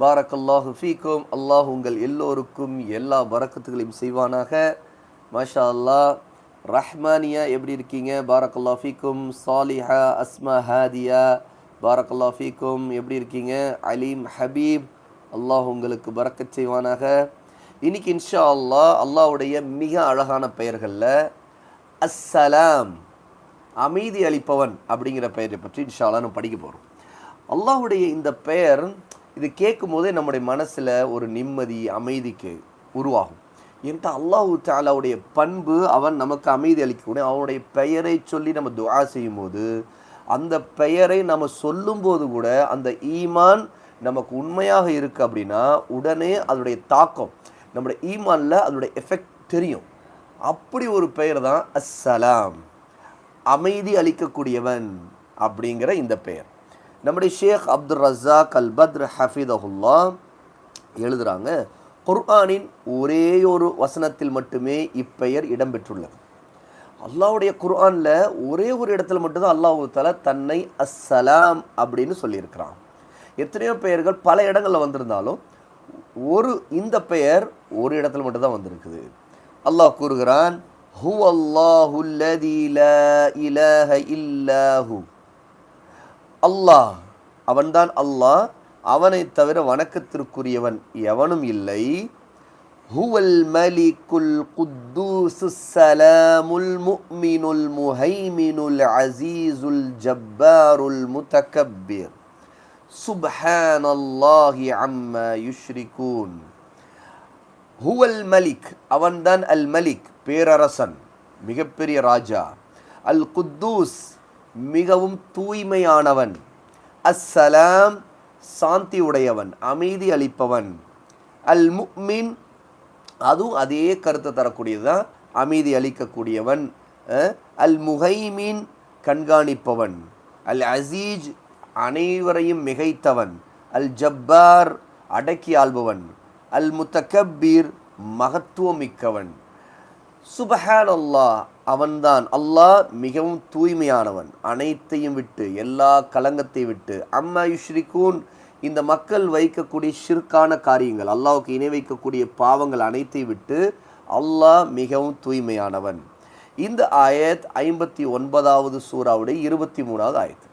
பாரக்கல்லாஹு ஃபீக்கும். அல்லாஹ் உங்கள் எல்லோருக்கும் எல்லா பரக்கத்துகளையும் செய்வானாக. மாஷா அல்லாஹ் ரஹ்மானியா எப்படி இருக்கீங்க? பாரக்கல்லா ஃபீக்கும். சாலிஹா அஸ்மா ஹாதியா. பாரக்கல்லா ஃபீக்கும். எப்படி இருக்கீங்க? அலீம் ஹபீப். அல்லாஹ் உங்களுக்கு பரக்கத் செய்வானாக. இன்னைக்கு இன்ஷா அல்லாஹ் அல்லாஹ்வுடைய மிக அழகான பெயர்களில் அஸ்ஸலாம் அமைதி அளிப்பவன் அப்படிங்கிற பெயரை பற்றி இன்ஷா அல்லாஹ் நம்ம படிக்க போகிறோம் அல்லாஹுடைய இந்த பெயர் இது கேட்கும் போதே நம்முடைய மனசில் ஒரு நிம்மதி அமைதிக்கு உருவாகும். என்கிட்ட அல்லாஹு தாலாவுடைய பண்பு அவன் நமக்கு அமைதி அளிக்கக்கூடிய அவனுடைய பெயரை சொல்லி நம்ம துவா செய்யும்போது அந்த பெயரை நம்ம சொல்லும்போது கூட அந்த ஈமான் நமக்கு உண்மையாக இருக்கு அப்படின்னா உடனே அதனுடைய தாக்கம் நம்முடைய ஈமானில் அதனுடைய எஃபெக்ட் தெரியும். அப்படி ஒரு பெயர் தான் அஸ்ஸலாம். அமைதி அளிக்கக்கூடியவன் அப்படிங்கிற இந்த பெயர். நம்முடைய ஷேக் அப்துல் ரஸாக் அல் பத்ர் ஹஃபிதஹுல்லா எழுதுகிறாங்க குர்ஆனின் ஒரே ஒரு வசனத்தில் மட்டுமே இப்பெயர் இடம்பெற்றுள்ளது. அல்லாஹ்வுடைய குர்ஆனில் ஒரே ஒரு இடத்துல மட்டும்தான் அல்லாஹு தஆலா தன்னை அஸ்ஸலாம் அப்படின்னு சொல்லியிருக்கிறான். எத்தனையோ பெயர்கள் பல இடங்களில் வந்திருந்தாலும் ஒரு இந்த பெயர் ஒரு இடத்துல மட்டும்தான் வந்திருக்குது. அல்லாஹ் கூறுகிறான் ஹு அல்லாஹு இலஹ இல்லாஹூ அல்லாஹ் அவன்தான் அல்லாஹ் அவனை தவிர வணக்கத்திற்குரியவன் எவனும் இல்லை. ஹுவல் மலிக்குல் குத்தூசு சலாமுல் முஃமினுல் முஹைமினுல் அசீசுல் ஜப்பாருல் முத்தகப்பீர் சுப்ஹான் அல்லாஹி அம்மா யுஷ்ரிகூன். ஹுவல் மலிக் அவன்தான் அல் மலிக் பேரரசன் மிகப்பெரிய ராஜா. அல் குத்தூஸ் மிகவும் தூய்மையானவன். அஸ்ஸலாம் சாந்தி உடையவன் அமைதி அளிப்பவன். அல் முக்மின் அதுவும் அதே கருத்தை தரக்கூடியது தான் அமைதி அளிக்கக்கூடியவன். அல் முகைமீன் கண்காணிப்பவன். அல் அசீஜ் அனைவரையும் மிகைத்தவன். அல் ஜப்பார் அடக்கி ஆள்பவன். அல் முத்தக்கபீர் மகத்துவம் மிக்கவன் சுபஹான் அல்லாஹ் அவன்தான். அல்லாஹ் மிகவும் தூய்மையானவன். அனைத்தையும் விட்டு எல்லா கலங்கத்தை விட்டு. அம்மா யுஷ்ரிகூன் இந்த மக்கள் வைக்கக்கூடிய ஷிர்கான காரியங்கள் அல்லாவுக்கு இணை வைக்கக்கூடிய பாவங்கள் அனைத்தை விட்டு அல்லாஹ் மிகவும் தூய்மையானவன். இந்த ஆயத் ஐம்பத்தி ஒன்பதாவது சூறாவுடைய இருபத்தி மூணாவது ஆயத்.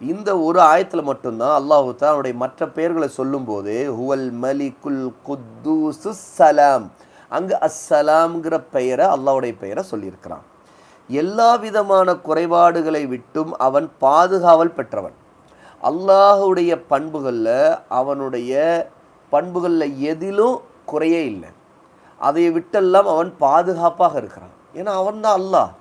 இந்த ஒரு ஆயத்தில் மட்டும்தான் அல்லாஹு தான் அவனுடைய மற்ற பெயர்களை சொல்லும்போது ஹுவல் மலிகுல் குத்தூசு சலாம். அங்கு அஸ்ஸலாம்ங்கிற பெயரை அல்லாவுடைய பெயரை சொல்லியிருக்கிறான். எல்லா விதமான குறைபாடுகளை விட்டும் அவன் பாதுகாவல் பெற்றவன். அல்லாஹுடைய பண்புகளில் அவனுடைய பண்புகளில் எதிலும் குறையே இல்லை. அதை விட்டெல்லாம் அவன் பாதுகாப்பாக இருக்கிறான். ஏன்னா அவன் தான் அல்லாஹ்.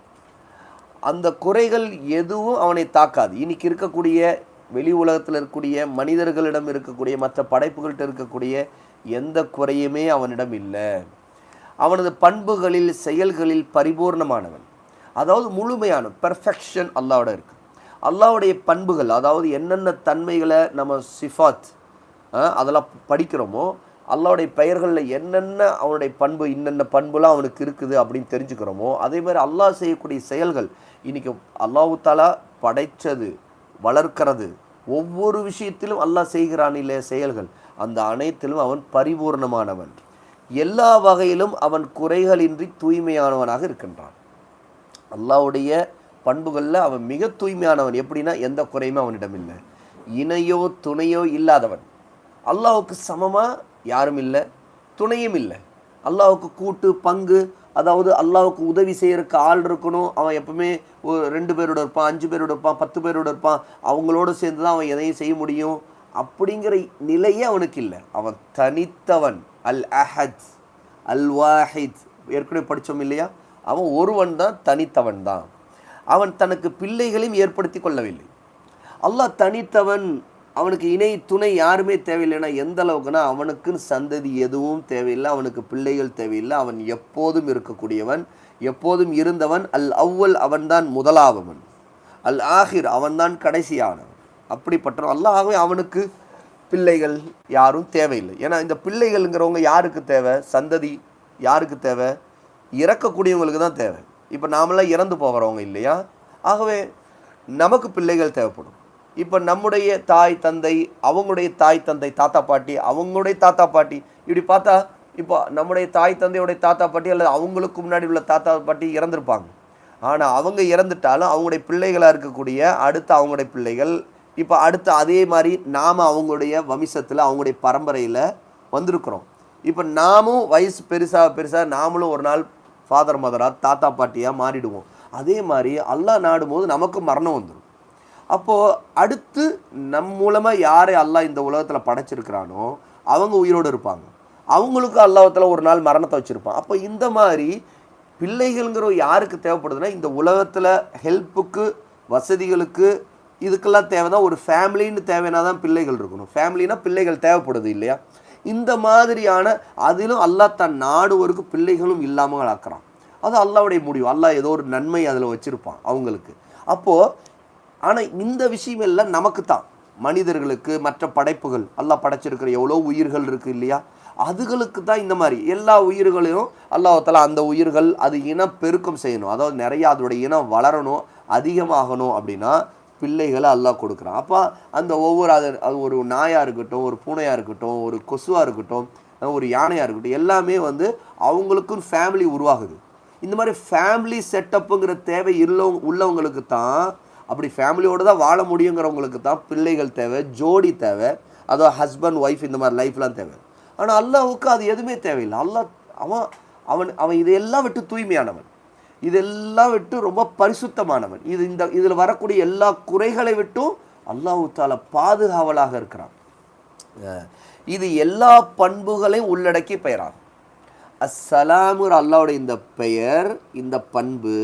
அந்த குறைகள் எதுவும் அவனை தாக்காது. இன்னைக்கு இருக்கக்கூடிய வெளி உலகத்தில் இருக்கக்கூடிய மனிதர்களிடம் இருக்கக்கூடிய மற்ற படைப்புகள்கிட்ட இருக்கக்கூடிய எந்த குறையுமே அவனிடம் இல்லை. அவனது பண்புகளில் செயல்களில் பரிபூர்ணமானவன். அதாவது முழுமையான பெர்ஃபெக்ஷன் அல்லாவோட இருக்கு. அல்லாவுடைய பண்புகள் அதாவது என்னென்ன தன்மைகளை நம்ம சிஃபாத் அதெல்லாம் படிக்கிறோமோ அல்லாவுடைய பெயர்களில் என்னென்ன அவனுடைய பண்பு இன்னென்ன பண்புலாம் அவனுக்கு இருக்குது அப்படின்னு தெரிஞ்சுக்கிறோமோ அதே மாதிரி அல்லாஹ் செய்யக்கூடிய செயல்கள் இன்றைக்கி அல்லாஹு தாலா படைச்சது வளர்க்கிறது ஒவ்வொரு விஷயத்திலும் அல்லாஹ் செய்கிறானிலே செயல்கள் அந்த அனைத்திலும் அவன் பரிபூர்ணமானவன். எல்லா வகையிலும் அவன் குறைகளின்றி தூய்மையானவனாக இருக்கின்றான். அல்லாவுடைய பண்புகளில் அவன் மிக தூய்மையானவன். எப்படின்னா எந்த குறையுமே அவனிடம் இல்லை. இணையோ துணையோ இல்லாதவன். அல்லாவுக்கு சமமாக யாரும் இல்லை. துணையும் இல்லை. அல்லாவுக்கு கூட்டு பங்கு அதாவது அல்லாவுக்கு உதவி செய்யறதுக்கு ஆள் இருக்கணும். அவன் எப்பவுமே ஒரு ரெண்டு பேரோட இருப்பான் அஞ்சு பேரோட இருப்பான் பத்து பேரோட இருப்பான். அவங்களோட சேர்ந்து தான் அவன் எதையும் செய்ய முடியும். அப்படிங்கிற நிலையே அவனுக்கு இல்லை. அவன் தனித்தவன். அல் அஹத் அல் வாஹித் ஏற்கனவே படித்தோம் இல்லையா? அவன் ஒருவன் தான் தனித்தவன் தான். அவன் தனக்கு பிள்ளைகளையும் ஏற்படுத்தி கொள்ளவில்லை. அல்லாஹ் தனித்தவன் அவனுக்கு இணை துணை யாருமே தேவையில்லைன்னா எந்த அளவுக்குன்னா அவனுக்குன்னு சந்ததி எதுவும் தேவையில்லை அவனுக்கு பிள்ளைகள் தேவையில்லை அவன் எப்போதும் இருக்கக்கூடியவன் எப்போதும் இருந்தவன் அல் அவ்வல் அவன்தான் முதலாவவன் அல் ஆஹிர் அவன்தான் கடைசியானவன். அப்படிப்பட்டவன். அல்லாஹ்வே அவனுக்கு பிள்ளைகள் யாரும் தேவையில்லை. ஏன்னா இந்த பிள்ளைகள்ங்கிறவங்க யாருக்கு தேவை? சந்ததி யாருக்கு தேவை? இறக்கக்கூடியவங்களுக்கு தான் தேவை. இப்போ நாமெல்லாம் இறந்து போகிறவங்க இல்லையா? ஆகவே நமக்கு பிள்ளைகள் தேவைப்படும். இப்போ நம்முடைய தாய் தந்தை அவங்களுடைய தாய் தந்தை தாத்தா பாட்டி அவங்களுடைய தாத்தா பாட்டி இப்படி பார்த்தா இப்போ நம்முடைய தாய் தந்தையுடைய தாத்தா பாட்டி அல்லது அவங்களுக்கு முன்னாடி உள்ள தாத்தா பாட்டி இறந்துருப்பாங்க. ஆனால் அவங்க இறந்துட்டாலும் அவங்களுடைய பிள்ளைகளாக இருக்கக்கூடிய அடுத்த அவங்களுடைய பிள்ளைகள் இப்போ அடுத்த அதே மாதிரி நாம் அவங்களுடைய வம்சத்தில் அவங்களுடைய பரம்பரையில் வந்திருக்கிறோம். இப்போ நாமும் வயசு பெருசாக பெருசாக நாமளும் ஒரு நாள் ஃபாதர் மதராக தாத்தா பாட்டியாக மாறிடுவோம். அதே மாதிரி அல்லாஹ் நாடும்போது நமக்கு மரணம் வந்துடும் அப்போது அடுத்து நம் மூலமாக யாரை அல்லாஹ் இந்த உலகத்தில் படைச்சிருக்கிறானோ அவங்க உயிரோடு இருப்பாங்க. அவங்களுக்கு அல்லாஹத்தில் ஒரு நாள் மரணத்தை வச்சுருப்பான். அப்போ இந்த மாதிரி பிள்ளைகள்ங்கிற யாருக்கு தேவைப்படுதுன்னா இந்த உலகத்தில் ஹெல்ப்புக்கு வசதிகளுக்கு இதுக்கெல்லாம் தேவைதான் ஒரு ஃபேமிலின்னு தேவைன்னா தான் பிள்ளைகள் இருக்கணும். ஃபேமிலினா பிள்ளைகள் தேவைப்படுது இல்லையா? இந்த மாதிரியான அதிலும் அல்லாஹ் தன் நாடுவருக்கு பிள்ளைகளும் இல்லாமல் ஆக்குறான். அது அல்லாவுடைய முடிவு. அல்லாஹ் ஏதோ ஒரு நன்மை அதில் வச்சுருப்பான் அவங்களுக்கு. அப்போது ஆனால் இந்த விஷயம் எல்லாம் நமக்கு தான் மனிதர்களுக்கு மற்ற படைப்புகள் அல்லாஹ் படைச்சிருக்கிற எவ்வளோ உயிர்கள் இருக்குது இல்லையா? அதுகளுக்கு தான் இந்த மாதிரி. எல்லா உயிர்களையும் அல்லாஹால அந்த உயிர்கள் அது இனம் பெருக்கம் செய்யணும். அதாவது நிறையா அதோட இனம் வளரணும் அதிகமாகணும் அப்படின்னா பிள்ளைகளை அல்லாஹ் கொடுக்குறான். அப்போ அந்த ஒவ்வொரு அது அது ஒரு நாயாக இருக்கட்டும் ஒரு பூனையாக இருக்கட்டும் ஒரு கொசுவாக இருக்கட்டும் ஒரு யானையாக இருக்கட்டும் எல்லாமே வந்து அவங்களுக்கும் ஃபேமிலி உருவாகுது. இந்த மாதிரி ஃபேமிலி செட்டப்புங்கிற தேவை இல்ல உள்ளவங்களுக்கு தான் அப்படி ஃபேமிலியோடு தான் வாழ முடியுங்கிறவங்களுக்கு தான் பிள்ளைகள் தேவை ஜோடி தேவை அதோ ஹஸ்பண்ட் ஒய்ஃப் இந்த மாதிரி லைஃப்லாம் தேவை. ஆனால் அல்லாவுக்கு அது எதுவுமே தேவையில்லை. அல்லாஹ் அவன் அவன் அவன் இதையெல்லாம் விட்டு தூய்மையானவன். இதெல்லாம் விட்டு ரொம்ப பரிசுத்தமானவன். இது இந்த இதில் வரக்கூடிய எல்லா குறைகளை விட்டும் அல்லாஹு தால பாதுகாவலாக இருக்கிறான். இது எல்லா பண்புகளையும் உள்ளடக்கி பெயராகும். அஸ்ஸலாமுர் அல்லாவுடைய இந்த பெயர் இந்த பண்பு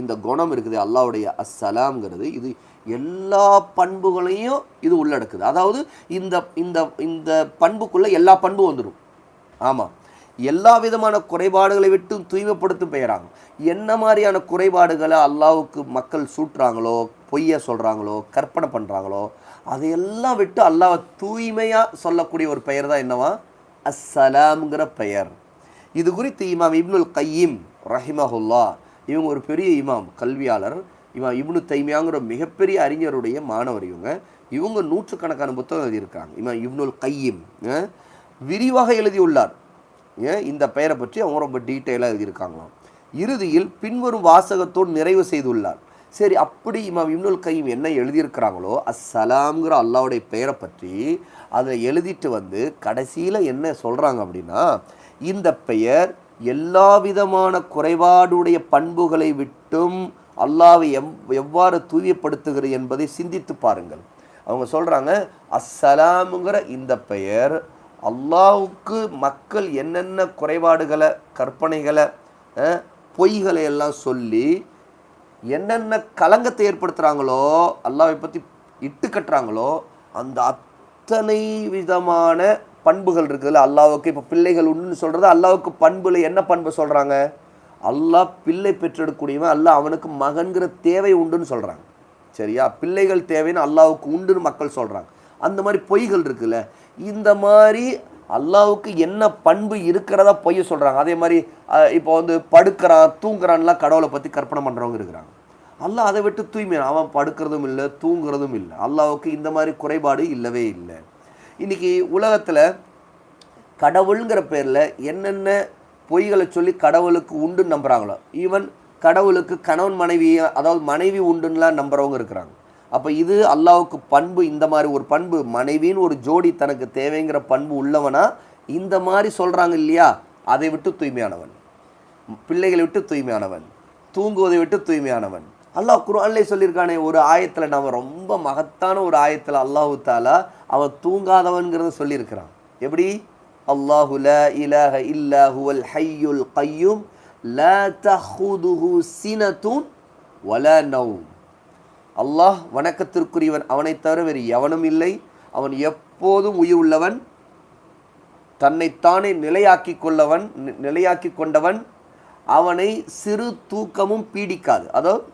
இந்த குணம் இருக்குது. அல்லாவுடைய அஸ்ஸலாம்ங்கிறது இது எல்லா பண்புகளையும் இது உள்ளடக்குது. அதாவது இந்த இந்த இந்த பண்புக்குள்ளே எல்லா பண்பும் வந்துடும் ஆமாம் எல்லா விதமான குறைபாடுகளை விட்டு தூய்மைப்படுத்தும் பெயராகும். என்ன மாதிரியான குறைபாடுகளை அல்லாவுக்கு மக்கள் சூட்டுறாங்களோ பொய்யை சொல்கிறாங்களோ கற்பனை பண்ணுறாங்களோ அதையெல்லாம் விட்டு அல்லாவை தூய்மையாக சொல்லக்கூடிய ஒரு பெயர் தான் என்னவா? அஸ்ஸலாம்ங்கிற பெயர். இது குறித்து இமாம் இப்னுல் கையீம் ரஹிமஹுல்லா இவங்க ஒரு பெரிய இமாம் கல்வியாளர். இமாம் இப்னு தைமியாங்கிற மிகப்பெரிய அறிஞருடைய மாணவர் இவங்க. இவங்க நூற்றுக்கணக்கான புத்தகம் எழுதியிருக்காங்க இமாம் இப்னுல் கையீம் விரிவாக எழுதியுள்ளார். இந்த பெயரை பற்றி அவங்க ரொம்ப டீட்டெயிலாக எழுதியிருக்காங்களாம். இறுதியில் பின்வரும் வாசகத்தோடு நிறைவு செய்துள்ளார். சரி அப்படி இமாம் இம்னுல் கையும் என்ன எழுதியிருக்கிறாங்களோ அஸ்ஸலாம்ங்கிற அல்லாவுடைய பெயரை பற்றி அதை எழுதிட்டு வந்து கடைசியில் என்ன சொல்கிறாங்க அப்படின்னா இந்த பெயர் எல்லா விதமான குறைபாடுடைய பண்புகளை விட்டும் அல்லாவை எவ் எவ்வாறு தூய்மைப்படுத்துகிறது என்பதை சிந்தித்து பாருங்கள். அவங்க சொல்கிறாங்க அஸ்ஸலாமுங்கிற இந்த பெயர் அல்லாவுக்கு மக்கள் என்னென்ன குறைபாடுகளை கற்பனைகளை பொய்களை எல்லாம் சொல்லி என்னென்ன கலங்கத்தை ஏற்படுத்துகிறாங்களோ அல்லாவை பற்றி இட்டு கட்டுறாங்களோ அந்த அத்தனை விதமான பண்புகள் இருக்குதுல்ல அல்லாவுக்கு இப்போ பிள்ளைகள் உண்டுன்னு சொல்கிறது அல்லாவுக்கு பண்புல என்ன பண்பு சொல்கிறாங்க அல்லாஹ் பிள்ளை பெற்றெடுக்கக்கூடியவன் அல்லாஹ் அவனுக்கு மகன்கிற தேவை உண்டுன்னு சொல்கிறாங்க சரியா? பிள்ளைகள் தேவைன்னு அல்லாவுக்கு உண்டுன்னு மக்கள் சொல்கிறாங்க அந்த மாதிரி பொய்கள் இருக்குல்ல. இந்த மாதிரி அல்லாவுக்கு என்ன பண்பு இருக்கிறதா பொய்ய சொல்கிறாங்க அதே மாதிரி இப்போ வந்து படுக்கிறான் தூங்குறான்லாம் கடவுளை பற்றி கற்பனை பண்ணுறவங்க இருக்கிறாங்க. அல்லாஹ் அதை விட்டு தூய்மை அவன் படுக்கிறதும் இல்லை தூங்குறதும் இல்லை. அல்லாவுக்கு இந்த மாதிரி குறைபாடு இல்லவே இல்லை. இன்றைக்கி உலகத்தில் கடவுளுங்கிற பேரில் என்னென்ன பொய்களை சொல்லி கடவுளுக்கு உண்டுன்னு நம்புகிறாங்களோ ஈவன் கடவுளுக்கு கணவன் மனைவி அதாவது மனைவி உண்டுன்னுலாம் நம்புறவங்க இருக்கிறாங்க. அப்போ இது அல்லாவுக்கு பண்பு இந்த மாதிரி ஒரு பண்பு மனைவின்னு ஒரு ஜோடி தனக்கு தேவைங்கிற பண்பு உள்ளவனா இந்த மாதிரி சொல்கிறாங்க இல்லையா? அதை விட்டு தூய்மையானவன். பிள்ளைகளை விட்டு தூய்மையானவன். தூங்குவதை விட்டு தூய்மையானவன். அல்லாஹ் குரான்லே சொல்லியிருக்கானே ஒரு ஆயத்தில் நம்ம ரொம்ப மகத்தான ஒரு ஆயத்தில் அல்லாஹு தாலா அவன் தூங்காதவன்கிறத சொல்லியிருக்கிறான். எப்படி? அல்லாஹு லா இலாஹ இல்லா ஹுவல் ஹய்யுல் கையும் ல தஹுதுஹு சினத்துன் வல நௌம். அல்லாஹ் வணக்கத்திற்குரியவன் அவனைத் தவிர வேறு எவனும் இல்லை. அவன் எப்போதும் உயிர் உள்ளவன் தன்னைத்தானே நிலையாக்கி கொள்ளவன் நி- நிலையாக்கி கொண்டவன். அவனை சிறு தூக்கமும் பீடிக்காது. அதாவது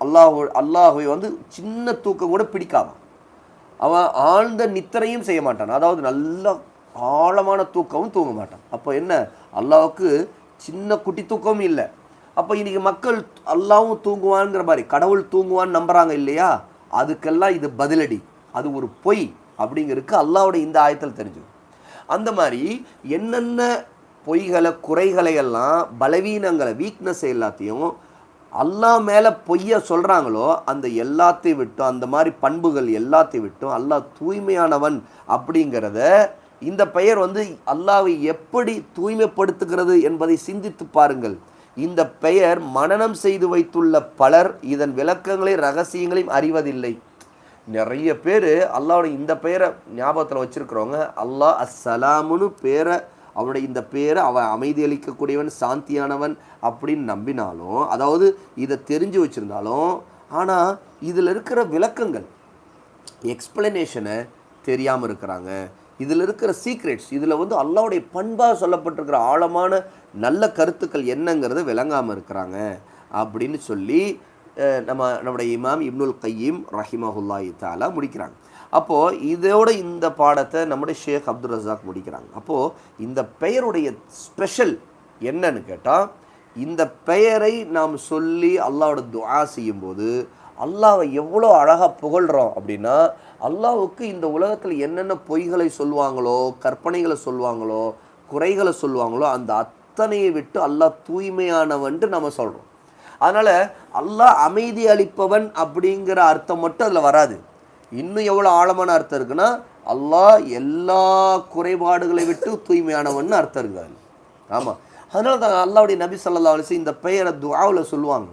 அல்லாஹ் அல்லாஹுவை வந்து சின்ன தூக்கம் கூட பிடிக்காதான் அவன் ஆழ்ந்த நித்திரையும் செய்ய மாட்டான். அதாவது நல்ல ஆழமான தூக்கமும் தூங்க மாட்டான். அப்போ என்ன? அல்லாவுக்கு சின்ன குட்டி தூக்கமும் இல்லை. அப்போ இன்னைக்கு மக்கள் அல்லாவும் தூங்குவான்ங்கிற மாதிரி கடவுள் தூங்குவான்னு நம்புகிறாங்க இல்லையா? அதுக்கெல்லாம் இது பதிலடி. அது ஒரு பொய் அப்படிங்கிறதுக்கு அல்லாவோட இந்த ஆயத்தில் தெரிஞ்சு அந்த மாதிரி என்னென்ன பொய்களை குறைகளை எல்லாம் பலவீனங்களை வீக்னஸ் எல்லாத்தையும் அல்லாஹ் மேலே பொய்ய சொல்கிறாங்களோ அந்த எல்லாத்தையும் விட்டும் அந்த மாதிரி பண்புகள் எல்லாத்தையும் விட்டும் அல்லாஹ் தூய்மையானவன் அப்படிங்கிறத இந்த பெயர் வந்து அல்லாவை எப்படி தூய்மைப்படுத்துகிறது என்பதை சிந்தித்து பாருங்கள். இந்த பெயர் மனனம் செய்து வைத்துள்ள பலர் இதன் விளக்கங்களையும் ரகசியங்களையும் அறிவதில்லை. நிறைய பேர் அல்லாவோட இந்த பெயரை ஞாபகத்தில் வச்சிருக்கிறவங்க. அல்லாஹ் அஸ்ஸலாமுன்னு பேரை அவனுடைய இந்த பேரை அவன் அமைதி அளிக்கக்கூடியவன் சாந்தியானவன் அப்படின்னு நம்பினாலும் அதாவது இதை தெரிஞ்சு வச்சிருந்தாலும் ஆனால் இதில் இருக்கிற விளக்கங்கள் எக்ஸ்பிளனேஷனை தெரியாமல் இருக்கிறாங்க. இதில் இருக்கிற சீக்ரெட்ஸ் இதில் வந்து அல்லாவுடைய பண்பாக சொல்லப்பட்டிருக்கிற ஆழமான நல்ல கருத்துக்கள் என்னங்கிறத விளங்காமல் இருக்கிறாங்க அப்படின்னு சொல்லி நம்ம நம்முடைய இமாம் இப்னுல் கையீம் ரஹிமஹுல்லாஹி தாலா முடிக்கிறாங்க. அப்போது இதோட இந்த பாடத்தை நம்முடைய ஷேக் அப்துல் ரசாக் முடிக்கிறாங்க. அப்போது இந்த பெயருடைய ஸ்பெஷல் என்னன்னு கேட்டால் இந்த பெயரை நாம் சொல்லி அல்லாவோட துஆ செய்யும்போது அல்லாவை எவ்வளோ அழகாக புகழ்கிறோம் அப்படின்னா அல்லாவுக்கு இந்த உலகத்தில் என்னென்ன பொய்களை சொல்லுவாங்களோ கற்பனைகளை சொல்லுவாங்களோ குறைகளை சொல்லுவாங்களோ அந்த அத்தனையை விட்டு அல்லாஹ் தூய்மையானவன்ட்டு நம்ம சொல்கிறோம் அதனால் அல்லாஹ் அமைதி அளிப்பவன் அப்படிங்கிற அர்த்தம் மட்டும் அதில் வராது. இன்னும் எவ்வளோ ஆழமான அர்த்தம் இருக்குன்னா அல்லாஹ் எல்லா குறைபாடுகளை விட்டு தூய்மையானவன் அர்த்தம் இருக்காது. ஆமாம் அதனால தான் அல்லாவுடைய நபி ஸல்லல்லாஹு அலைஹி இந்த பெயரை துவாவில் சொல்லுவாங்க.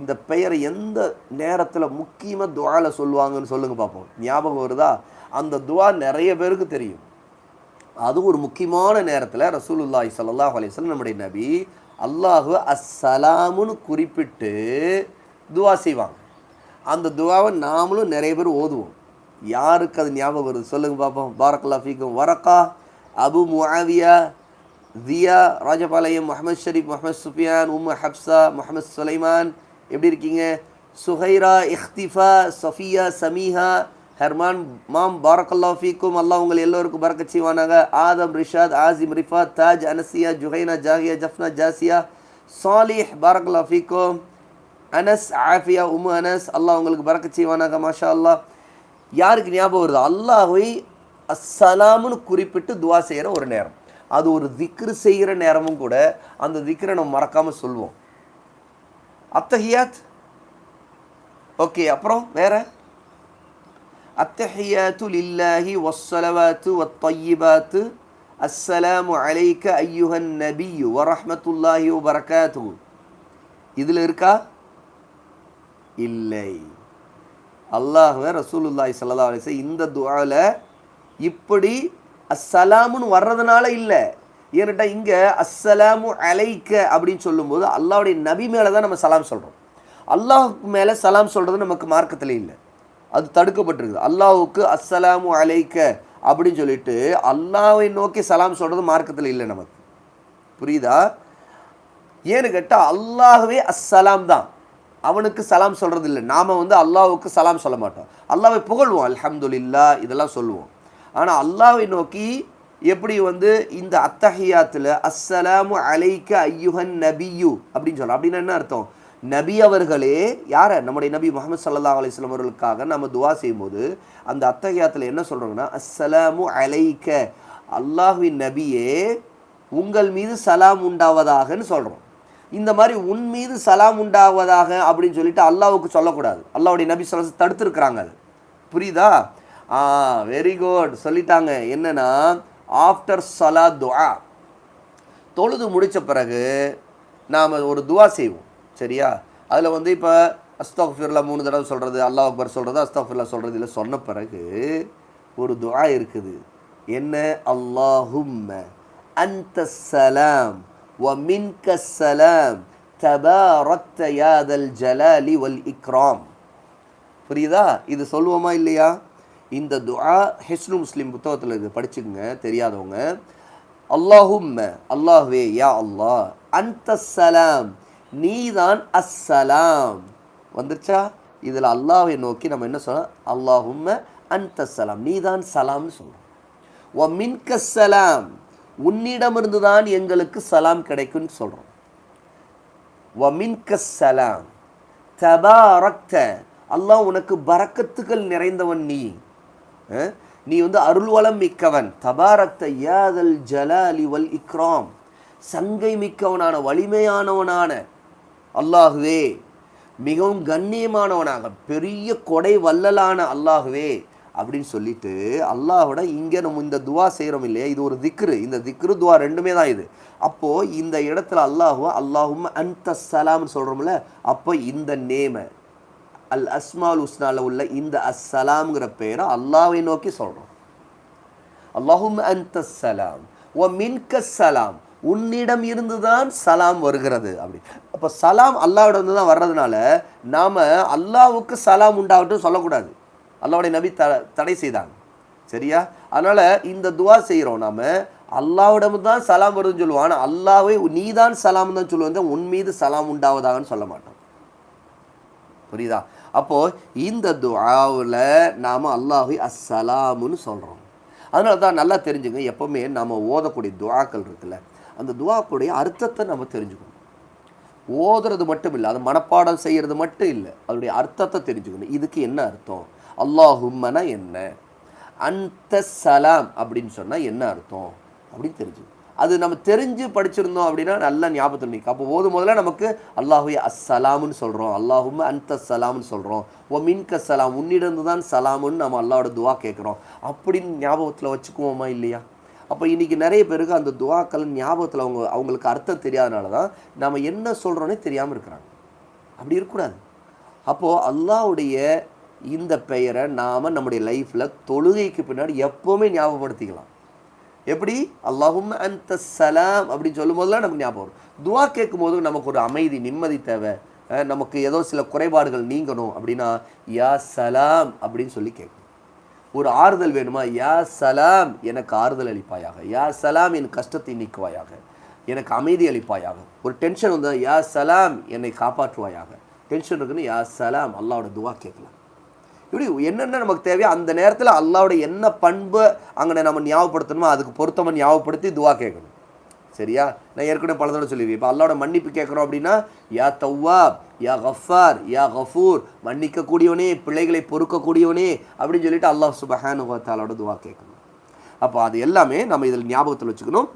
இந்த பெயரை எந்த நேரத்தில் முக்கியமாக துவாவில் சொல்லுவாங்கன்னு சொல்லுங்கள் பார்ப்போம் ஞாபகம் வருதா? அந்த துவா நிறைய பேருக்கு தெரியும். அது ஒரு முக்கியமான நேரத்தில் ரசூலுல்லாய் சல்லாஹ் அலிஸ்லாம் நம்முடைய நபி அல்லாஹு அஸ்ஸலாமுன்னு குறிப்பிட்டு துவா செய்வாங்க. அந்த துவாவை நாமளும் நிறைய பேர் ஓதுவோம். யாருக்கு அது ஞாபகம் வருது சொல்லுங்கள் பார்ப்போம் பாரக்கல்லா ஃபீக்கும். வரக்கா அபு முஆவியா தியா ராஜபாளையம் முகமது ஷரீப் முகமது சுஃபியான் உம்மு ஹப்சா முகமது சுலைமான் எப்படி இருக்கீங்க? சுஹைரா இஹ்திஃபா சஃபியா சமீஹா ஹெர்மான் மாம் பாரக்கல்லா ஃபீக்கும் அல்லாஹ் உங்கள் எல்லோருக்கும் பறக்க செய்வானாங்க ஆதம் ரிஷாத் ஆசிம் ரிஃபாத் தாஜ் அனசியா ஜுஹைனா ஜாகியா ஜஃப்னா ஜாசியா. சாலிஹ் பாரக்கல்லா ஃபீக்கும். அனஸ் ஆஃபியா உம்மு அனஸ் அல்லாஹ் உங்களுக்கு பறக்க செய்வானாக மாஷா அல்லாஹ் யாருக்கு ஞாபகம் வருது? அல்லாஹை அஸ்ஸலாம்னு குறிப்பிட்டு துவா செய்கிற ஒரு நேரம். அது ஒரு திக்ரு செய்கிற நேரமும் கூட அந்த திக்ரை நம்ம மறக்காமல் சொல்லுவோம் அத்தஹியாத் ஓகே அப்புறம் வேற அத்தஹியாத்து லில்லாஹி வஸ்ஸலவாத்து வத்தய்யிபாத்து அஸ்ஸலாமு அலைக்க ஐயுஹன் நபியு வரஹ்மத்துல்லாஹி வபரகாத்துஹு இதில் இருக்கா இல்லை அல்லாஹ்வே ரசூலுல்லாஹி ஸல்லல்லாஹு அலைஹி வஸல்லம் இந்த துஆல இப்படி அஸ்ஸலாமுன்னு வர்றதுனால இல்லை ஏன்னுட்டா இங்கே அஸ்ஸலாமு அலைக்க அப்படின்னு சொல்லும்போது அல்லாவுடைய நபி மேலே தான் நம்ம சலாம் சொல்கிறோம் அல்லாஹுக்கு மேலே சலாம் சொல்கிறது நமக்கு மார்க்கத்தில் இல்லை. அது தடுக்கப்பட்டிருக்குது. அல்லாஹுக்கு அஸ்ஸலாமு அலைக்க அப்படின்னு சொல்லிட்டு அல்லாவை நோக்கி சலாம் சொல்கிறது மார்க்கத்தில் இல்லை நமக்கு. புரியுதா? ஏன்னு கேட்டால் அல்லாஹவே அஸ்ஸலாம் தான். அவனுக்கு சலாம் சொல்கிறது இல்லை. நாம் வந்து அல்லாஹுக்கு சலாம் சொல்ல மாட்டோம். அல்லாவை புகழ்வோம். அல்ஹம்துலில்லா இதெல்லாம் சொல்லுவோம். ஆனால் அல்லாவை நோக்கி எப்படி வந்து இந்த அத்தஹியாத்தில் அஸ்ஸலாமு அலைக்க ஐயுஹன் நபியு அப்படின்னு சொல்கிறோம் அப்படின்னா என்ன அர்த்தம்? நபி அவர்களே யார? நம்முடைய நபி முகமது சல்லா அலிஸ்லாம் அவர்களுக்காக நம்ம துவா செய்யும்போது அந்த அத்தஹியாத்தில் என்ன சொல்கிறோங்கன்னா அஸ்ஸலாமு அலைக்க அல்லாஹ்வின் நபியே உங்கள் மீது சலாம் உண்டாவதாகன்னு சொல்கிறோம் இந்த மாதிரி உன் மீது சலாம் உண்டாவதாக அப்படின்னு சொல்லிட்டு அல்லாவுக்கு சொல்லக்கூடாது. அல்லாவுடைய நபி சொல்ல தடுத்துருக்குறாங்க அது. புரியுதா? ஆ வெரி குட் சொல்லிட்டாங்க. என்னன்னா ஆஃப்டர் சலா துஆ தொழுது முடித்த பிறகு நாம் ஒரு துவா செய்வோம். சரியா? அதில் வந்து இப்போ அஸ்தாஃபிர்லா மூணு தடவை சொல்கிறது அல்லாஹ் அக்பர் சொல்கிறது அஸ்தாஃபிர்லா சொல்கிறது இல்லை சொன்ன பிறகு ஒரு துவா இருக்குது. என்ன? அல்லாஹும்ம அந்த சலாம் வ மின்க சலாம் தபாரக்த யாதல் ஜலாலி வல் இக்ராம். புரியுதா? இது சொல்லுவோமா இல்லையா? இந்த துஆ ஹிஸ்னு முஸ்லீம் புத்தகத்தில் இருக்குது படிச்சுக்கோங்க தெரியாதவங்க. அல்லாஹும் அல்லாஹ்வே யா அல்லாஹ் அந்த சலாம் நீதான் அஸ்ஸலாம். வந்துருச்சா? இதில் அல்லாஹை நோக்கி நம்ம என்ன சொல்கிறோம் அல்லாஹும்ம அந்த சலாம் நீதான் சலாம்னு சொல்கிறோம் ஒ மின்க சலாம் உன்னிடமிருந்து தான் எங்களுக்கு சலாம் கிடைக்கும்னு சொல்கிறோம் வமின்க சலாம் தபாரக்த அல்லாஹ் உனக்கு பறக்கத்துகள் நிறைந்தவன் நீ. நீ வந்து அருள்வளம் மிக்கவன். தபாரக்த யாதல் ஜலாலி வல் இக்ராம். சங்கை மிக்கவனான வலிமையானவனான அல்லாஹுவே மிகவும் கண்ணியமானவனாக பெரிய கொடை வல்லலான அல்லாஹுவே அப்படின்னு சொல்லிட்டு அல்லாஹோட இங்கே நம்ம இந்த துவா செய்கிறோம் இல்லையா? இது ஒரு திக்ரு. இந்த திக்ரு துவா ரெண்டுமே தான் இது. அப்போது இந்த இடத்துல அல்லாஹுவா அல்லாஹும் அந்த சலாம்னு சொல்கிறோம்ல அப்போ இந்த நேமை. அல் அஸ்மால் உஸ்னால உள்ள இந்த அஸ்ஸலாம்ங்கிற பெயரை அல்லாவை நோக்கி சொல்கிறோம் அல்லாஹும் அந்த சலாம் ஓ மின்க சலாம் உன்னிடம் இருந்து தான் சலாம் வருகிறது அப்படி. அப்போ சலாம் அல்லாவிடம் இருந்து தான் வர்றதுனால நாம் அல்லாவுக்கு சலாம் உண்டாகட்டும் சொல்லக்கூடாது. அல்லாவுடைய நபி த தடை செய்தாங்க. சரியா? அதனால் இந்த துவா செய்கிறோம் நாம். அல்லாவிடம் தான் சலாம் வருதுன்னு சொல்லுவோம். ஆனால் அல்லாஹ்வை நீ தான் சலாம் தான் சொல்லுவோம் உன் மீது சலாம் உண்டாவதாகன்னு சொல்ல மாட்டோம். புரியுதா? அப்போது இந்த துஆவில் நாம் அல்லாஹி அஸ்ஸலாமுன்னு சொல்கிறோம் அதனால தான் நல்லா தெரிஞ்சுங்க எப்போவுமே நம்ம ஓதக்கூடிய துவாக்கள் இருக்குல்ல அந்த துவாக்குடைய அர்த்தத்தை நம்ம தெரிஞ்சுக்கணும். ஓதுறது மட்டும் இல்லை அது மனப்பாடம் செய்கிறது மட்டும் இல்லை அதனுடைய அர்த்தத்தை தெரிஞ்சுக்கணும். இதுக்கு என்ன அர்த்தம்? அல்லாஹும்மனா என்ன? அந்த சலாம் அப்படின்னு சொன்னால் என்ன அர்த்தம்? அப்படின்னு தெரிஞ்சுக்கணும். அது நம்ம தெரிஞ்சு படிச்சிருந்தோம் அப்படின்னா நல்லா ஞாபகத்தில் நிற்கும் அப்போ போதும் முதல்ல நமக்கு அல்லாஹுய அஸ்ஸலாம்னு சொல்கிறோம் அல்லாஹும் அந்த சலாம்னு சொல்கிறோம் ஓ மின்க சலாம் உன்னிடந்து தான் சலாமுன்னு நம்ம அல்லாவோட துவா கேட்குறோம். அப்படின்னு ஞாபகத்தில் வச்சுக்குவோமா இல்லையா? அப்போ இன்னைக்கு நிறைய பேருக்கு அந்த துவாக்கள் ஞாபகத்தில் அவங்க அவங்களுக்கு அர்த்தம் தெரியாதனால தான் நம்ம என்ன சொல்கிறோன்னே தெரியாமல் இருக்கிறாங்க. அப்படி இருக்கக்கூடாது. அப்போது அல்லாஹ்வுடைய இந்த பெயரை நாம் நம்முடைய லைஃப்பில் தொழுகைக்கு பின்னாடி எப்போவுமே ஞாபகப்படுத்திக்கலாம். எப்படி? அல்லாஹும் அந்த சலாம் அப்படின்னு சொல்லும் போதெல்லாம் நமக்கு ஞாபகம் வரும். துவா கேட்கும் போது நமக்கு ஒரு அமைதி நிம்மதி தேவை. நமக்கு ஏதோ சில குறைபாடுகள் நீங்கணும் அப்படின்னா யா சலாம் அப்படின்னு சொல்லி கேட்கும் ஒரு ஆறுதல் வேணுமா? யா சலாம் எனக்கு ஆறுதல் அளிப்பாயாக. யா சலாம் என் கஷ்டத்தை நீக்குவாயாக. எனக்கு அமைதி அளிப்பாயாக. ஒரு டென்ஷன் வந்தால் யா சலாம் என்னை காப்பாற்றுவாயாக. டென்ஷன் இருக்குன்னு யா சலாம் அல்லாவோட துவா கேட்கலாம். இப்படி என்னென்ன நமக்கு தேவையோ அந்த நேரத்தில் அல்லாவோட என்ன பண்பு அங்கே நம்ம ஞாபகப்படுத்தணுமோ அதுக்கு பொருத்தமாக ஞாபகப்படுத்தி துவா கேட்கணும். சரியா? நான் ஏற்கனவே பல தடவை சொல்லியிருக்கேன். இப்போ அல்லாவோட மன்னிப்பு கேட்குறோம் அப்படின்னா யா தவ்வாப் யா கஃபார் யா கஃபூர் மன்னிக்கக்கூடியவனே பிள்ளைகளை பொறுக்கக்கூடியவனே அப்படின்னு சொல்லிட்டு அல்லாஹ் சுபஹானு தாலோட துவா கேட்கணும். அப்போ அது எல்லாமே நம்ம இதில் ஞாபகத்தில் வச்சுக்கணும்.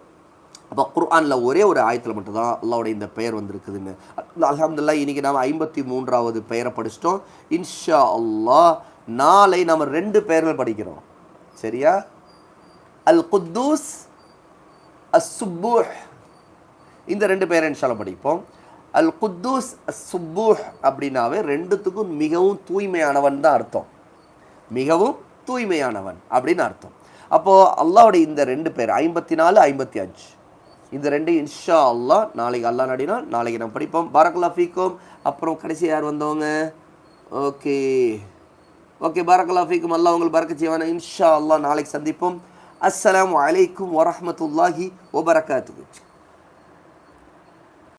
அப்போ குர்ஆனில் ஒரே ஒரு ஆயத்தில் மட்டும்தான் அல்லாவுடைய இந்த பெயர் வந்திருக்குதுன்னு. அலமதுல்லா இன்னைக்கு நாம் ஐம்பத்தி மூன்றாவது பெயரை படிச்சிட்டோம். இன்ஷா அல்லாஹ் நாளை நம்ம ரெண்டு பெயர்கள் படிக்கிறோம். சரியா? அல் குத்தூஸ் அஸ் இந்த ரெண்டு பேரை இன்ஷால்லா படிப்போம். அல் குத்தூஸ் அஸ் அப்படின்னாவே ரெண்டுத்துக்கும் மிகவும் தூய்மையானவன் தான் அர்த்தம். மிகவும் தூய்மையானவன் அப்படின்னு அர்த்தம். அப்போது அல்லாவுடைய இந்த ரெண்டு பேர் ஐம்பத்தி நாலு ஐம்பத்தி அஞ்சு. இந்த ரெண்டு இன்ஷா அல்லாஹ் நாளைக்கு அல்லாஹ் நடினா நாளைக்கு நம்ம படிப்போம். பாரக்கல்லா ஃபீக்கும். அப்புறம் கடைசி யார் வந்தவங்க? ஓகே. ஓகே பாரக்கல்லா ஃபீக்கும். அல்லா உங்களுக்கு பறக்க செய்வான? இன்ஷா அல்லாஹ் நாளைக்கு சந்திப்போம். அஸ்லாம் அலைக்கும் வரமத்துல்லாஹி ஒபரகாத்துக்கு